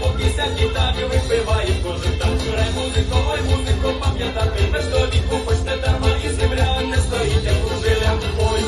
По пісень і так випиває кожен так Грай музико, ой, музико, пам'ятати без тобі, хоч не дарма і земля не стоїть, як кружилям. Ой,